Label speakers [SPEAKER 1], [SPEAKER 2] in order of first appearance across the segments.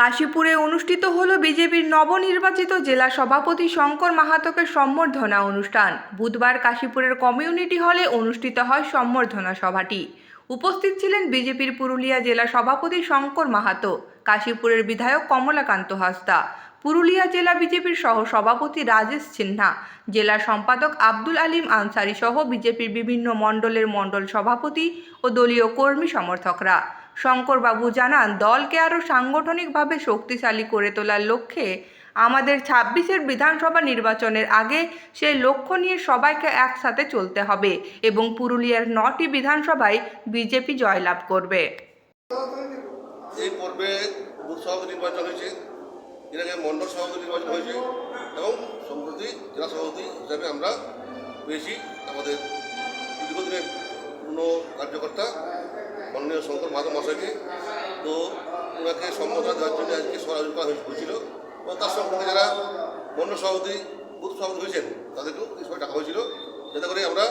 [SPEAKER 1] কাশীপুরে অনুষ্ঠিত হল বিজেপির নবনির্বাচিত জেলা সভাপতি শঙ্কর মাহাতকের সম্বর্ধনা অনুষ্ঠান। বুধবার কাশীপুরের কমিউনিটি হলে অনুষ্ঠিত হয় সম্বর্ধনা সভাটি। উপস্থিত ছিলেন বিজেপির পুরুলিয়া জেলা সভাপতি শঙ্কর মাহাতো, কাশীপুরের বিধায়ক কমলাকান্ত হাসদা পুরুলিয়া জেলা বিজেপির সহ সভাপতি রাজেশ সিনহা, জেলা সম্পাদক আব্দুল আলিম আনসারি সহ বিজেপির বিভিন্ন মণ্ডলের মণ্ডল সভাপতি ও দলীয় কর্মী সমর্থকরা। শঙ্করবাবু জানান, দলকে আরও সাংগঠনিকভাবে শক্তিশালী করে তোলার লক্ষ্যে আমাদের ছাব্বিশের বিধানসভা নির্বাচনের আগে সেই লক্ষ্য নিয়ে সবাইকে একসাথে চলতে হবে এবং পুরুলিয়ার নটি বিধানসভায় বিজেপি জয়লাভ করবে।
[SPEAKER 2] এই পর্বে সভাপতি নির্বাচন হয়েছে, এর আগে মণ্ডল সভাপতি নির্বাচন হয়েছে এবং সম্প্রতি জেলা সভাপতি হিসাবে আমরা আমাদের দীর্ঘদিনের কার্যকর্তা মাননীয় শঙ্কর মাধব মশাইকে তো ওনাকে সম্বোধনা দেওয়ার জন্য আজকে আয়োজন করা হয়েছে- হয়েছিল এবং তার সঙ্গে যারা মণ্ডল সভাপতি, বুথ সভাপতি হয়েছেন, তাদেরকেও সবাই ডাকা হয়েছিল, যাতে করে আমরা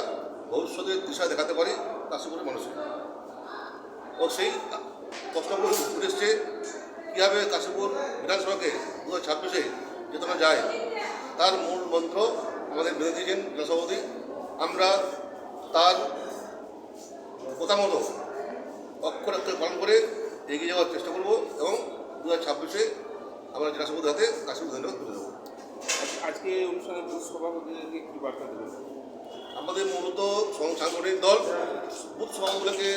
[SPEAKER 2] ভবিষ্যতের দিশা দেখাতে পারি তার কাশীপুরের মানুষকে ও সেই প্রশ্নগুলো উঠে এসছে, কীভাবে কাশীপুর বিধানসভাকে দু হাজার ছাব্বিশে যেতানো যায়, তার মূল মন্ত্র আমাদের বেঁধে দিয়েছেন জেলা সভাপতি আমরা তার কথা মতো অক্ষর অক্ষরে পালন করে এগিয়ে যাওয়ার চেষ্টা করব এবং দু হাজার ছাব্বিশে আমরা জেলা সভাপতির হাতে কাশ্মীর ধন্যবাদ তুলে দেবো
[SPEAKER 3] আজ- আজকে অনুষ্ঠানে বুথ সভাপতিদেরকে বার্তা দেবেন?
[SPEAKER 2] আমাদের মূলত সংসাগরিক সাংগঠনিক দল বুথ সভাগুলোকে